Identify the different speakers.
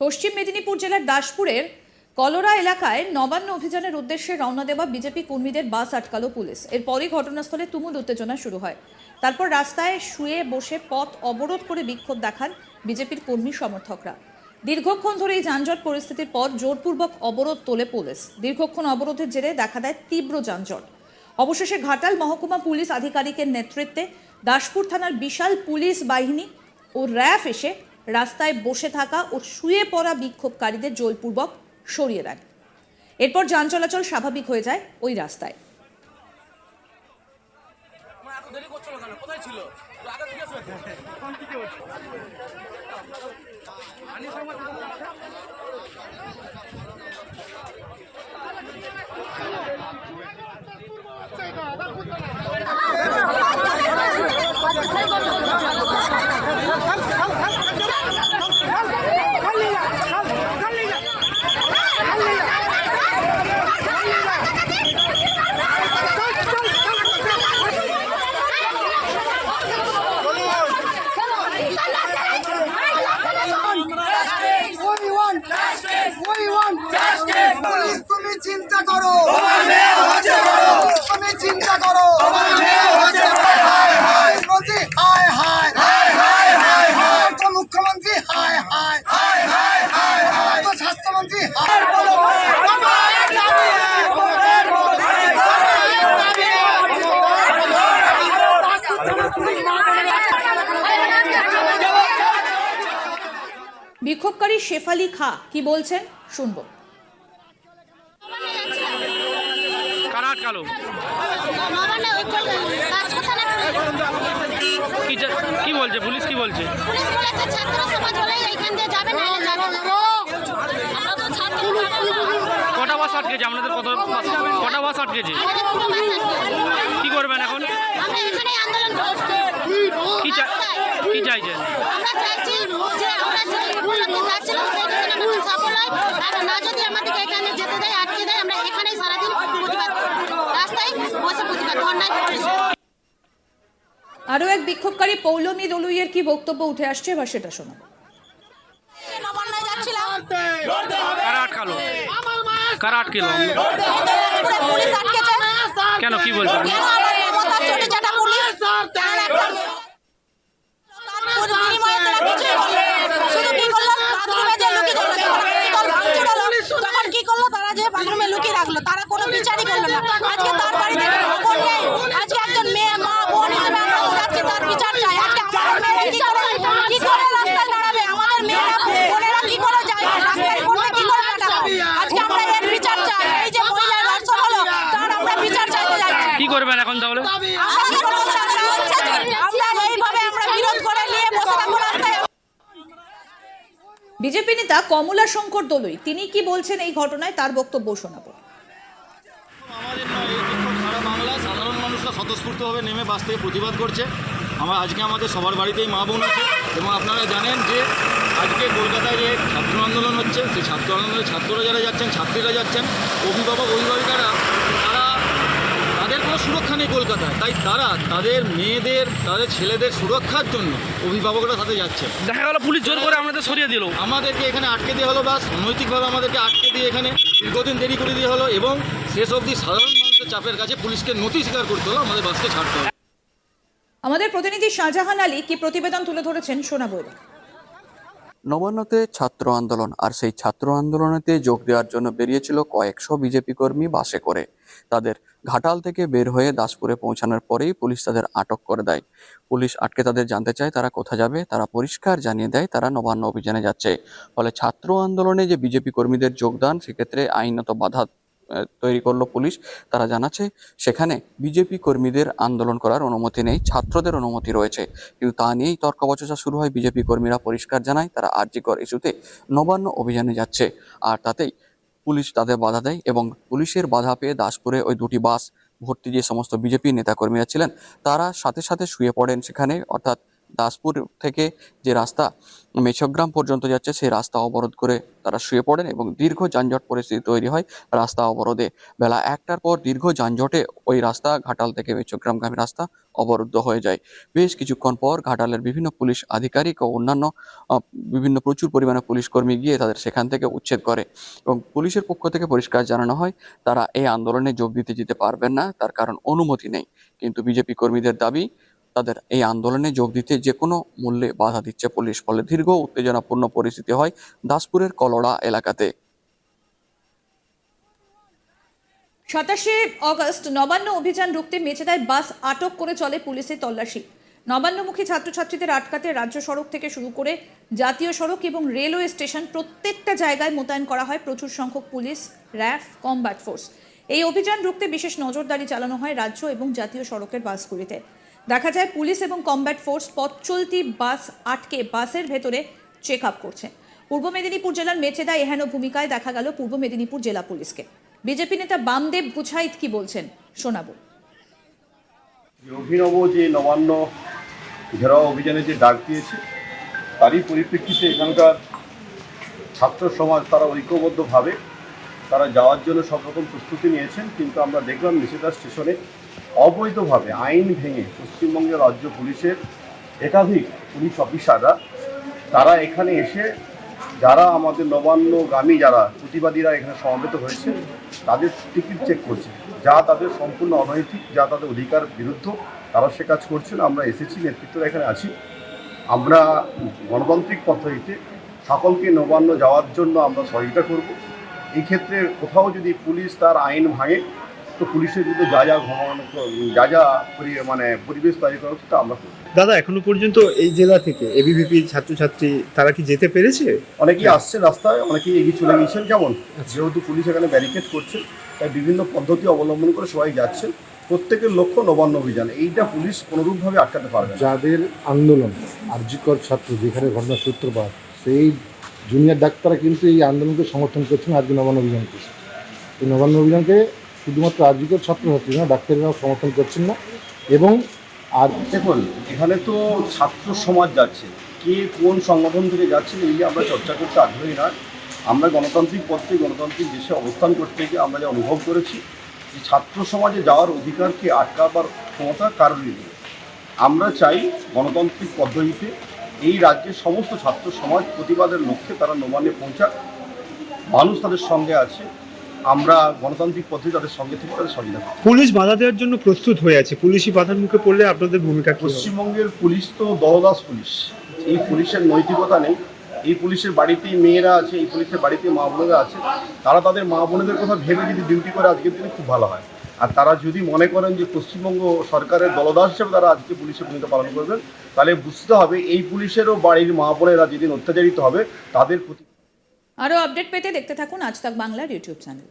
Speaker 1: পশ্চিম মেদিনীপুর জেলার দাসপুরের কলোরা এলাকায় নবান্ন অভিযানের উদ্দেশ্যে রওনা দেওয়া বিজেপি কর্মীদের বাস আটকালো পুলিশ। এরপরই ঘটনাস্থলে তুমুল উত্তেজনা শুরু হয়। তারপর রাস্তায় শুয়ে বসে পথ অবরোধ করে বিক্ষোভ দেখান বিজেপির কর্মী সমর্থকরা। দীর্ঘক্ষণ ধরে এই যানজট পরিস্থিতির পর জোরপূর্বক অবরোধ তোলে পুলিশ। দীর্ঘক্ষণ অবরোধের জেরে দেখা দেয় তীব্র যানজট। অবশেষে ঘাটাল মহকুমা পুলিশ আধিকারিকের নেতৃত্বে দাসপুর থানার বিশাল পুলিশ বাহিনী ও র্যাফ এসে রাস্তায় বসে থাকা ও শুয়ে পড়া বিক্ষোভকারীদের জোরপূর্বক সরিয়ে দেন। এরপর যান চলাচল স্বাভাবিক হয়ে যায় ওই রাস্তায়।
Speaker 2: ছিল?
Speaker 3: চিন্তা করো। তুমি চিন্তা করো। মুখ্যমন্ত্রী হায় হায়। মুখ্যমন্ত্রী হায় হায়। স্বাস্থ্যমন্ত্রী হায়।
Speaker 1: বিক্ষোভকারী শেফালি খা কি বলছেন? শুনব।
Speaker 4: এলে যাবে না। আমরা তো ছাত্র
Speaker 5: কটা বাস আটকেছে? আপনাদের কত কটা বাস আটকেছে। কি করবেন এখন?
Speaker 4: আমরা এখানেই আন্দোলন করছি।
Speaker 5: কি কি চাইছেন?
Speaker 4: আমরা চাইছি যে আমরা যে ভুলতে যাচ্ছিলাম সেটা আমাদের সফল হয়। আর না যদি আমাদেরকে এখানে যেতে দেয় আটকে দেয় আমরা এখানেই সারাদিন প্রতিবাদ করব।
Speaker 1: আরও এক বিক্ষোভকারী পৌলমী দলুইয়ের কি বক্তব্য উঠে আসছে এবার সেটা
Speaker 5: কারা আটকালো?
Speaker 4: আটকেছে
Speaker 5: কেন কি বলছে?
Speaker 4: কেন আমার মমতা চটে চাটা পুলিশ তার একটা তার বিনিময়ে তারা কিছুই করল না। শুধু কি করল বাথরুমে যে লুকিয়ে রাখল তখন কি করল? তারা যে বাথরুমে লুকিয়ে রাখল তারা কোনো বিচারই করল না। আজকে তার বাড়িতে খবর নেই আজকে একজন মেয়ে মা বোন হিসেবে আমরা যাচ্ছি তার বিচার চাই আজকে আমাদের মেয়েরা কি করে কি করে রাস্তায় দাঁড়াবে আমাদের মেয়েরা বোনেরা কি করে যায় রাস্তায় কোনটা কি করে কাটাবে আজকে আমরা এর বিচার চাই এই যে মহিলার ধর্ষণ হলো তার আমরা বিচার চাইতে যাচ্ছি
Speaker 5: কি করবেন এখন তাহলে
Speaker 4: আমরা কি করব আমরা হচ্ছে যে আমরা এইভাবে আমরা বিরোধ করে নিয়ে বসে থাকব রাস্তায়
Speaker 1: বিজেপি নেতা কমলা শঙ্কর দলুই তিনি কি বলছেন এই ঘটনায় তার বক্তব্য শোনাবো।
Speaker 6: আমাদের নয় সারা বাংলা সাধারণ মানুষরা স্বতঃস্ফূর্তভাবে নেমে বাস থেকে প্রতিবাদ করছে। আমার আজকে আমাদের সবার বাড়িতেই মা বোন আছে এবং আপনারা জানেন যে আজকে কলকাতায় যে ছাত্র আন্দোলন হচ্ছে সেই ছাত্র আন্দোলনে ছাত্ররা যারা যাচ্ছেন ছাত্রীরা যাচ্ছেন অভিভাবক অভিভাবিকারা তারা তাদের কোনো সুরক্ষা নেই কলকাতায়। তাই তারা তাদের মেয়েদের তাদের ছেলেদের সুরক্ষার জন্য অভিভাবকরা তাতে যাচ্ছে।
Speaker 5: দেখা গেল পুলিশ জোর করে আপনাদের সরিয়ে দিল।
Speaker 6: আমাদেরকে এখানে আটকে দেওয়া হলো বাস অনৈতিকভাবে আমাদেরকে আটকে দিয়ে এখানে দীর্ঘদিন দেরি করে দিয়ে হলো এবং শেষ অবধি সাধারণ মানুষের চাপের কাছে পুলিশকে নথি স্বীকার করতে হলো আমাদের বাসকে ছাড়তে হবে
Speaker 1: আমাদের প্রতিনিধি শাহজাহান আলী কি প্রতিবেদন তুলে ধরেছেন শোনাবো এবার।
Speaker 7: নবান্নতে ছাত্র আন্দোলন আর সেই ছাত্র আন্দোলনেতে যোগ দেওয়ার জন্য বেরিয়েছিল কয়েকশো বিজেপি কর্মী বাসে করে। তাদের ঘাটাল থেকে বের হয়ে দাসপুরে পৌঁছানোর পরেই পুলিশ তাদের আটক করে দেয়। পুলিশ আটকে তাদের জানতে চায় তারা কোথা যাবে, তারা পরিষ্কার জানিয়ে দেয় তারা নবান্ন অভিযানে যাচ্ছে। ফলে ছাত্র আন্দোলনে যে বিজেপি কর্মীদের যোগদান, সেক্ষেত্রে আইনত বাধা তৈরি করল পুলিশ। তারা জানাচ্ছে, সেখানে বিজেপি কর্মীদের আন্দোলন করার অনুমতি নেই, ছাত্রদের অনুমতি রয়েছে। কিন্তু তা নিয়েই তর্ক বচসা শুরু হয় বিজেপি কর্মীরা পরিষ্কার জানায়, তারা আরজিকর ইস্যুতে নবান্ন অভিযানে যাচ্ছে। আর তাতেই পুলিশ তাদের বাধা দেয় এবং পুলিশের বাধা পেয়ে দাসপুরে ওই দুটি বাস ভর্তি যে সমস্ত বিজেপি নেতাকর্মীরা ছিলেন। তারা সাথে সাথে শুয়ে পড়েন সেখানে, অর্থাৎ দাসপুর থেকে যে রাস্তা মেছগ্রাম পর্যন্ত যাচ্ছে, সেই রাস্তা অবরোধ করে তারা শুয়ে পড়েন এবং দীর্ঘ যানজট পরিস্থিতি তৈরি হয় রাস্তা অবরোধে। বেলা একটার পর দীর্ঘ যানজটে ওই রাস্তা ঘাটাল থেকে মেছগ্রামগামী রাস্তা অবরুদ্ধ হয়ে যায়। বেশ কিছুক্ষণ পর ঘাটালের বিভিন্ন পুলিশ আধিকারিক ও অন্যান্য বিভিন্ন প্রচুর পরিমাণে পুলিশ কর্মী গিয়ে তাদের সেখান থেকে উচ্ছেদ করে এবং পুলিশের পক্ষ থেকে পরিষ্কার জানানো হয়, তারা এই আন্দোলনে যোগ দিতে যেতে পারবেন না, তার কারণ অনুমতি নেই। কিন্তু বিজেপি কর্মীদের দাবি তাদের এই আন্দোলনে যোগ দিতে যে কোনো মূল্যে বাধা দিচ্ছে পুলিশ, ফলে দীর্ঘ উত্তেজনাপূর্ণ পরিস্থিতি হয় দাসপুরের কলড়া এলাকাতে।
Speaker 1: সাতাশে অগস্ট নবান্ন অভিযান রুখতে মেচেদায় বাস আটক করে চলে পুলিশের তল্লাশি। নবান্নমুখী ছাত্রছাত্রীদের আটকাতে রাজ্য সড়ক থেকে শুরু করে জাতীয় সড়ক এবং রেলওয়ে স্টেশন প্রত্যেকটা জায়গায় মোতায়েন করা হয় প্রচুর সংখ্যক পুলিশ, র্যাফ, কমব্যাট ফোর্স। এই অভিযান রুখতে বিশেষ নজরদারি চালানো হয় রাজ্য এবং জাতীয় সড়কের বাসগুলিতে। দেখা যায় পুলিশ এবং কমব্যাট ফোর্স পথ চলতি বাস আটকে বাসের ভেতরে চেক আপ করছে। পূর্ব মেদিনীপুর জেলার মেচেদা এহেন ভূমিকায় দেখা গেল পূর্ব মেদিনীপুর জেলা পুলিশকে। বিজেপি নেতা বামদেব গুছাইত কি বলছেন শোনাবো।
Speaker 8: অভিনব যে নবান্ন ঘেরাও অভিযানে যে ডাক দিয়েছে, তারই পরিপ্রেক্ষিতে এখানকার ছাত্র সমাজ তারা ঐক্যবদ্ধভাবে তারা যাওয়ার জন্য সব রকম প্রস্তুতি নিয়েছেন, কিন্তু আমরা দেখলাম নিষেধা স্টেশনে অবৈধভাবে আইন ভেঙে পশ্চিমবঙ্গের রাজ্য পুলিশের একাধিক পুলিশ অফিসাররা, তারা এখানে এসে যারা আমাদের নবান্ন নবান্নগামী যারা প্রতিবাদীরা এখানে সমবেত হয়েছে, তাদের টিকিট চেক করছে। যা তাদের সম্পূর্ণ অনৈতিক, যা তাদের অধিকার বিরুদ্ধ, তারা সে কাজ করছে না। আমরা এসেছি, নেতৃত্বরা এখানে আছি। আমরা গণতান্ত্রিক পদ্ধতিতে সকলকে নবান্ন যাওয়ার জন্য আমরা সহযোগিতা করব। এই ক্ষেত্রে কোথাও যদি পুলিশ তার আইন ভাঙে তো পুলিশের বিরুদ্ধে যা যা ঘমানো যা যা মানে পরিবেশ তৈরি করা হচ্ছে আমরা
Speaker 9: দাদা এখনও পর্যন্ত এই জেলা থেকে এবিভিপি ছাত্রছাত্রী তারা কি যেতে পেরেছে?
Speaker 8: অনেকেই আসছে রাস্তায় অনেকেই এগিয়ে চলে গিয়েছেন। কেমন যেহেতু পুলিশ এখানে ব্যারিকেড করছে তাই বিভিন্ন পদ্ধতি অবলম্বন করে সবাই যাচ্ছেন প্রত্যেকের লক্ষ্য নবান্ন অভিযান। এইটা পুলিশ কোনোরূপভাবে আটকাতে পারবে
Speaker 10: যাদের আন্দোলন আরজিকর ছাত্র যেখানে ঘটনার সূত্রপাত সেই জুনিয়র ডাক্তাররা কিন্তু এই আন্দোলনকে সমর্থন করছেন আজকে নবান্ন অভিযানকে। এই নবান্ন অভিযানকে শুধুমাত্র আরজিকর ছাত্রছাত্রী না, ডাক্তাররাও সমর্থন করছেন না। এবং আর
Speaker 8: দেখুন, এখানে তো ছাত্র সমাজ যাচ্ছে। কে কোন সংগঠন থেকে যাচ্ছেন এই নিয়ে আমরা চর্চা করতে আগ্রহী নয় আমরা গণতান্ত্রিক পথে, গণতান্ত্রিক দেশে অবস্থান করতে গিয়ে আমরা যা অনুভব করেছি, যে ছাত্র সমাজে যাওয়ার অধিকারকে আটকাবার ক্ষমতা কারোরই নেই। আমরা চাই গণতান্ত্রিক পদ্ধতিতে এই রাজ্যের সমস্ত ছাত্র সমাজ প্রতিবাদের লক্ষ্যে তারা নোমানে পৌঁছাক। মানুষ তাদের সঙ্গে আছে। আমরা গণতান্ত্রিক পদ্ধতি তাদের সঙ্গে থেকে তাদের সহযোগিতা করি।
Speaker 9: পুলিশ বাধা দেওয়ার জন্য প্রস্তুত হয়ে আছে। পুলিশি বাধার মুখে পড়লে আপনাদের ভূমিকা
Speaker 8: পশ্চিমবঙ্গের পুলিশ তো দলদাস পুলিশ। এই পুলিশের নৈতিকতা নেই। এই পুলিশের বাড়িতেই মেয়েরা আছে এই পুলিশের বাড়িতে মা বোনেরা আছে। তারা তাদের মা বোনেদের কথা ভেবে যদি ডিউটি করে আজকের দিনে খুব ভালো হয়। আর তারা যদি মনে করেন যে পশ্চিমবঙ্গ সরকারের দলদাস হিসেবে তারা আজকে পুলিশের ভূমিকা পালন করবেন তাহলে বুঝতে হবে এই পুলিশেরও বাড়ির মা বোনেরা যেদিন অত্যাচারিত হবে তাদের প্রতি
Speaker 1: আরও আপডেট পেতে দেখতে থাকুন আজ তাক বাংলার ইউটিউব চ্যানেল।